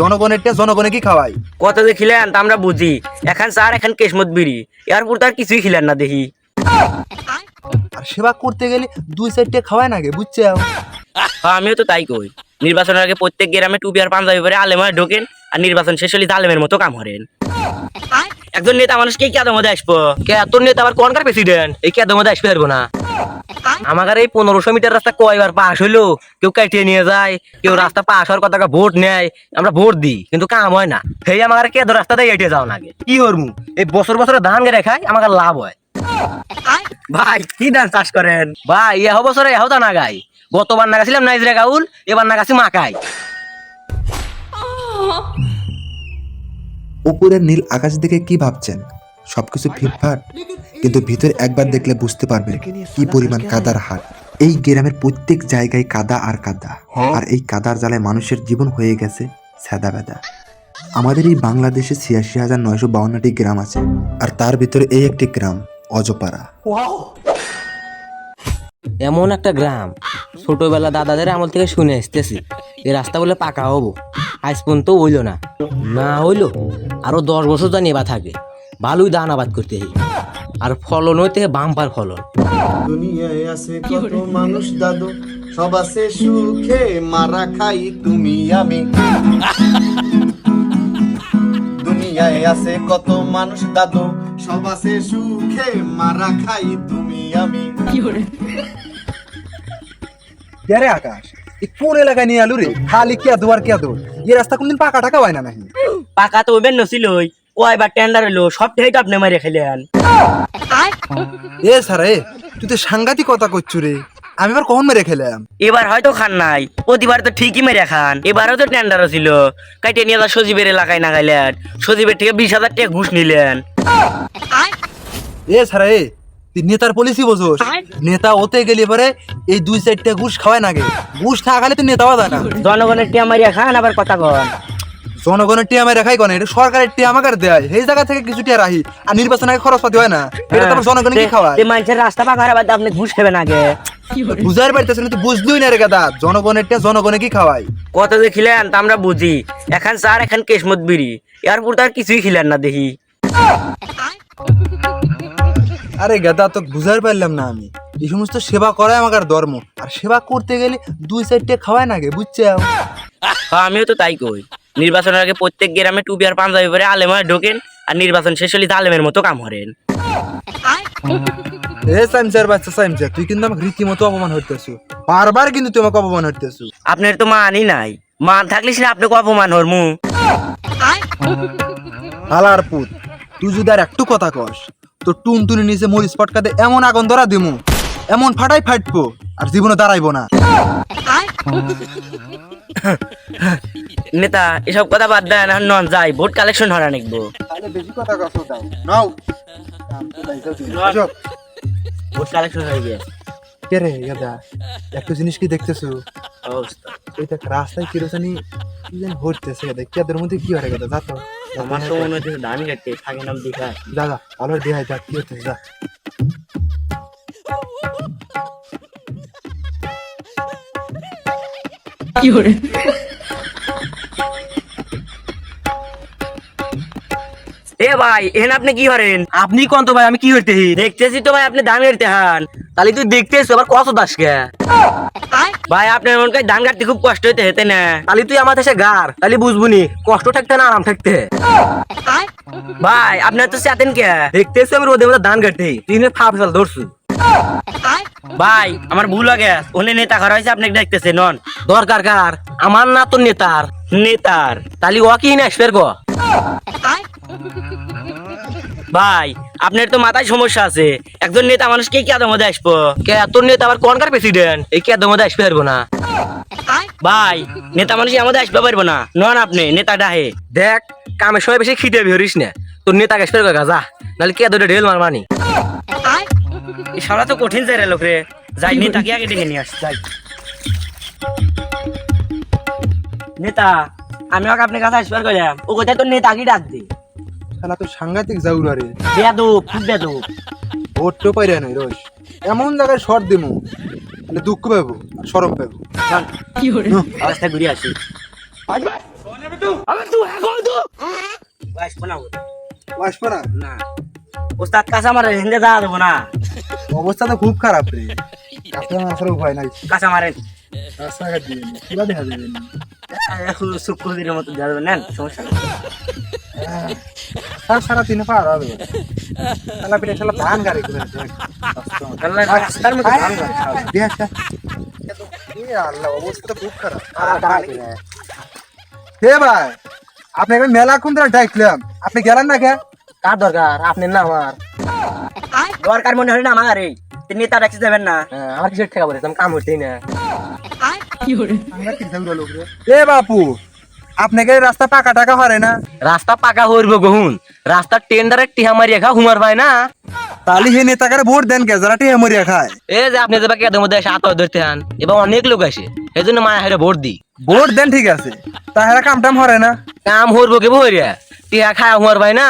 জনগণের টিয়া জনগণে কি খাওয়াই কত যে খিলেন তা আমরা বুঝি। এখন চার এখন কেশমত বিড়ি। এরপর তার কিছুই খিলেন না দেখি। আর সেবা করতে গেলে দুই সাইড খাওয়ায় নাকি বুঝছে? হ্যাঁ, আমিও তো তাই কই। নির্বাচনের আগে প্রত্যেক গ্রামে টুপি আর পাঞ্জাবি পরে আলেমায় ঢোকেন আর নির্বাচন শেষ হলে আলেমের মতো কাম করেন। একজন নেতা মানুষকে কি আদমতে আসব? কে এত নেতা আবার কোনকার প্রেসিডেন্ট এই কেদ মধ্যে আসতে পারব না। আমার এই পনেরোশো মিটার রাস্তা কয়বার পাস হইল? কেউ কাটিয়ে নিয়ে যায়, কেউ রাস্তা পাস হওয়ার কথা ভোট নেয়, আমরা ভোট দিই, কিন্তু কাম হয় না। সেই আমার কেদ রাস্তা দিয়ে এটিয়ে যাও নাগে কি হরমু? এই বছর বছরে ধান গেড়ে খাই আমার লাভ হয়। ভাই, কি ধান চাষ করেন? ভাই, এহ বছরে এহ তা না গাই। গতবার নাগাছিলাম নাইজরা গাউল, এবার নাগাছি মাকাই। উপরের নীল আকাশ দেখে কি ভাবছেন? সবকিছু ফিটফাট? কিন্তু ভিতরে একবার দেখলে বুঝতে পারবে কি পরিমাণ কাদার হাট এই গ্রামের প্রত্যেক জায়গায় কাদা আর কাদা। আর এই কাদার জ্বালায় মানুষের জীবন হয়ে গেছে সাদা বেদা আমাদের এই বাংলাদেশে ছিয়াশি হাজার নয়শো বাউন্নটি গ্রাম আছে আর তার ভিতরে এই একটি গ্রাম অজপাড়া। এমন একটা গ্রাম ছোটবেলা দাদাদের আমল থেকে শুনে আসতেছি এই রাস্তা বলে পাকা হব। আজ পর্যন্ত হইল না। না হইল আরও দশ বছর জানি এবার থাকে। ভালোই ধান আবাদ করতে হয় আর ফলন হইতে বাম্পার ফলন। দুনিয়ায় আছে কত মানুষ দাদু। সব আছে সুখে মারা খাই তুমি আমি। দুনিয়ায় আছে কত মানুষ দাদু। সব আছে সুখে মারা খাই তুমি আমি। কে আকাশ? এই কোন এলাকায় নিয়ে আলু রে? খালি কে দোয়ার কে দো এই রাস্তা কোনদিন পাকা টাকা হয় না নাকি? পাকা তো ওইবেন নছিলই। কয়বার টেন্ডার হলো সব ঠেই তো আপনি মারে খেলেন এ সারা তুই তো সাংঘাতিক কথা করছু রে। আমি এবার কখন মেরে খেলাম? এবার হয়তো খান নাই। প্রতিবার তো ঠিকই মেরে খান। এবারও তো টেন্ডারও ছিল। কাইটে নিয়ে যা সজীবের এলাকায় না গাইলেন সজীবের থেকে বিশ হাজার টাকা ঘুষ নিলেন। এ সারা তুই নেতার পলিসি বোঝোস। নেতা ওতে গেলে পরে এই দুই সাইডটা ঘুষ খাওয়ায় নাকি ঘুষ না খালে তুই নেতা হয় না। জনগণের টিয়া মারিয়া খান আবার কথা কন। জনগণের টিয়া আমি রেখাই কোনে? এটা সরকারের টিয়া আমাকে দেয় সেই জায়গা থেকে কিছু টিয়া রাহি আর নির্বাচন আগে খরচ পাতি হয় না। এটা তো জনগণ কি খাওয়ায়? তে মানুষের রাস্তা পাকা হারাবার আপনি ঘুষ খাবেন আগে। বুঝার পারতেছ না তুই বুঝলই না রে গাদা। জনগণের টিয়া জনগণে কি খাওয়ায়? কত যে খিলেন তা আমরা বুঝি। এখন চার এখন কেশমত বিড়ি। এরপর তার কিছুই খিলেন না দেখি। আরে গাদা তো বুঝার পারলাম না আমি। এই সমস্ত সেবা করাই আমার ধর্ম। আর সেবা করতে গেলে দুই সাইডটা খাওয়ায় নাকি বুঝছে? হ্যাঁ, আমিও তো তাই কই। নির্বাচনের আগে প্রত্যেক গ্রামে টুপি আর পাঞ্জাবি পরে আলেমায় ঢোকেন আর নির্বাচন শেষ হলে আলেমের মতো কাম করেন। এ বাচ্চা তুই কিন্তু আমাকে রীতিমতো অপমান হইতেছু বারবার কিন্তু তুই আমাকে অপমান হইতেছু আপনার তো মানই নাই। মান থাকলিস না আপনাকে অপমান হরমু। হালার পুত তুই যদি আর একটু কথা কস তো টুন টুনি নিচে মরিচ পটকাতে এমন আগুন ধরা দিমু এমন ফাটাই ফাটবো আর জীবনে দাঁড়াইবো না। নেতা এসব কথা বাদ দেন এখন নন যাই ভোট কালেকশন হরা নিকবো। বেশি কথা কস নাও। ভোট কালেকশন হয়ে গিয়ে। কে রে গাদা একটা জিনিস কি দেখতেছো? অবস্থা। রাস্তায় কিরোসানি কি যেন ঘুরতেছে গাদা কেদের মধ্যে কি হয় গাদা যা তো। আমার তো মনে হচ্ছে ধান কাটতে থাকে নাম দেখা যা যা ভালো দেখাই যা কি হচ্ছে যা। এ ভাই এখানে আপনি কি করেন? আপনি কোন তো ভাই? আমি কি হইতে দেখতেছি তো ভাই আপনি ধান কাটতে হান। তাহলে তুই দেখতে এসো আবার কত দাস কে ভাই আপনার মনে করি ধান কাটতে খুব কষ্ট হইতে হেতে না। তাহলে তুই আমার দেশে গার তাহলে বুঝবুনি কষ্ট থাকতে না আরাম থাকতে? ভাই আপনার তো চাতেন কে? দেখতে এসো আমি রোদে মধ্যে ধান কাটতে তুই নে ফা ফেসাল ধরছু। ভাই, আমার ভুল হয়ে গেছে। উনি নেতা করা হয়েছে আপনাকে দেখতেছে নন। দরকার কার? আমার না তোর নেতার। নেতার। তাহলে ও কি না আসবে ভাই, আপনার তো মাথায় সমস্যা আছে। একজন নেতা মানুষ কি আদম মধ্যে আসব কে, তোর নেতা আবার কোনকার প্রেসিডেন্ট এই কে মধ্যে আসবে পারব না? ভাই, নেতা মানুষ আমাদের আসবে পারব না? নন আপনি, নেতা ডাহে। দেখ কামের সময় বেশি খিদে বিহরিস না। তোর নেতা আসবে গা, যা। নাহলে কে দুটো ঢেল মার মানি সারা তো কঠিন যায় রে লোক রে। যাই নেতাকে আগে ডেকে নিয়ে আস। যাই। নেতা আমি ওকে আপনার কাছে আসবার করলাম ও কোথায় তোর নেতাকে ডাক দে? শালা তো সাংঘাতিক জাউরা রে। বেয়াদুপ খুব বেয়াদুপ ভোট তো পাইরা নাই রোজ এমন জায়গায় শর্ট দিমু তাহলে দুঃখ পাবো আর সরম পাবো। চল অবস্থা ঘুরে আসি। আসব না ওর। আসব না না। ওস্তাদ কাছে আমার হিন্দে দেবো না। অবস্থা তো খুব খারাপ রে। কাছে আসার উপায় নাই মারেন রাস্তাঘাট কিবা দেখা যাবে না এখন শুক্রদিনের মতো দেওয়া যাবে নেন সমস্যা নেই। সারা সারা পার হবে। শালা পিঠে শালা ধান গাড়ি করে দেখ তাহলে রাস্তার মধ্যে ধান গাছ খাওয়া। দেখ এ আল্লাহ অবস্থা তো খুব খারাপ। হে ভাই আপনাকে মেলা কোন ধরে ডাকলাম। আপনি গেলেন না কে? কার দরকার? আপনি না আমার। দরকার মনে হয় না আমার এই তিনি নেতা ডাকতে যাবেন না। হ্যাঁ, আমার কিসের ঠেকা বলেছে আমি কাম করতেই না। এ বাপু আপনাকে রাস্তা পাকা টাকা হরে না? রাস্তা পাকা হইব গহুন রাস্তা টেন্ডারে টিহা মারিয়া খা হুমার ভাই না? তাহলে হে নেতাকারে ভোট দেন কে? যারা টিহা মরিয়া খায়। এ যে আপনি যাবা কেদের মধ্যে এসে আতর ধরতে হান এবং অনেক লোক আসে। এই জন্য মায়া হাইরে ভোট দি ভোট দেন ঠিক আছে। তাহারা কাম টাম হরে না? কাম হইব কে বইরিয়া টিহা খায়া হুমার ভাই না?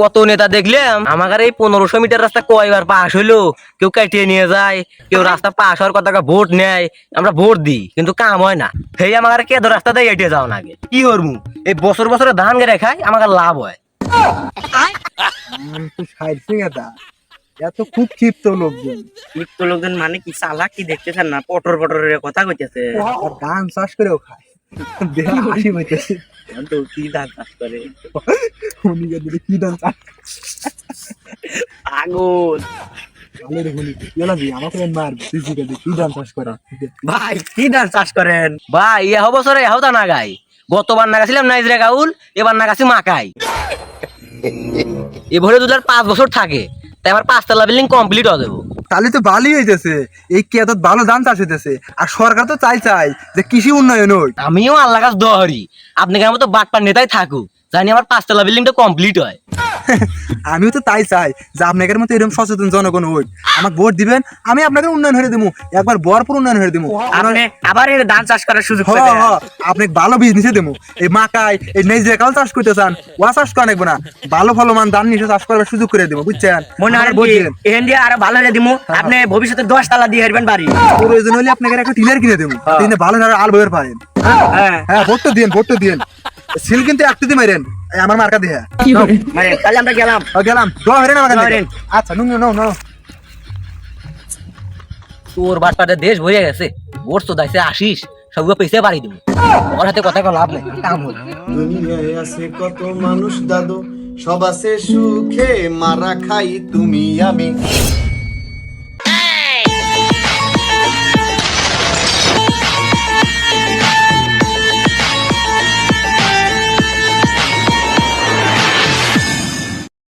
কত নেতা দেখলাম আমার এই পনেরোশো মিটার রাস্তা কয়বার পাস হইল? কেউ কাটিয়ে নিয়ে যায় কেউ রাস্তা পাস হওয়ার কথা ভোট নেয় আমরা ভোট দিই কিন্তু কাম হয় না। সেই আমার কেদ রাস্তা দিয়ে এটিয়ে যাও নাগে কি হরমু এই বছর বছরে ধান গেড়ে খাই আমার লাভ হয়। এত খুব ক্ষিপ্ত লোকজন। লিপ্ত লোকজন মানে কি চালাক কি দেখতেছেন না? পটর পটরের কথা কইতেছে। ধান চাষ করেও খায়। দেহ হাসি তো কি ধান চাষ করে? কি ধান চাষ আগুন ভাই কি ধান চাষ করেন? ভাই ইহ বছরে এহ তা নাগাই গতবার নাগাছিলাম নাইজরা গাউল এবার নাগাছি মাকাই দুধ আর পাঁচ বছর থাকে তাই আমার পাঁচতলা বিল্ডিং কমপ্লিট হয়ে যাব। তাহলে তো ভালোই হইতেছে। এই কেত ভালো ধান চাষ হইতেছে। আর সরকার তো চাই চাই যে কৃষি উন্নয়ন হোক। আমিও আল্লাহ কাছ দহরি আপনাকে আমার তো বাটপার নেতাই থাকুক। জানি আমার পাঁচতলা বিল্ডিংটা কমপ্লিট হয়। আমিও তো তাই চাই যে আপনাদের মতো এরকম সচেতন জনগণ হোক আমাকে ভোট দিবেন আমি আপনাকে উন্নয়ন হয়ে দেবো একবার বরপুর উন্নয়ন হয়ে দেবো আবার এর ধান চাষ করার সুযোগ হ পেলেন। হ আপনি ভালো বিজনেসে দেবো এই মাকাই এই নেজরে কাল চাষ করতে চান ওয়া চাষ করা লাগবে না। ভালো ভালো মান ধান নিয়ে চাষ করার সুযোগ করে দেবো বুঝছেন? মনে হয় এখান দিয়ে আরও ভালো হয়ে দিমু আপনি ভবিষ্যতে দশ তালা দিয়ে হারবেন বাড়ি। প্রয়োজন হলে আপনাকে একটা টিলার কিনে দেবো তিনি ভালো ধরনের আল বইয়ের পারেন হ্যাঁ। হ্যাঁ ভোট তো দিন ভোট তো দিন সিল কিন্তু একটু দিয়ে মারেন। আমার মার্কা দিয়ে। তাহলে আমরা গেলাম। গেলাম। দোয়া হরেন আমাকে আচ্ছা নুন নো নো তোর বাটপাটা দেশ ভরে গেছে। ভোট তো দাইছে আসিস। সবগুলো পয়সা বাড়ি দিব। ওর হাতে কথা লাভ নেই। কাম হল। দুনিয়ায় আছে কত মানুষ দাদু? সব আছে সুখে মারা খাই তুমি আমি।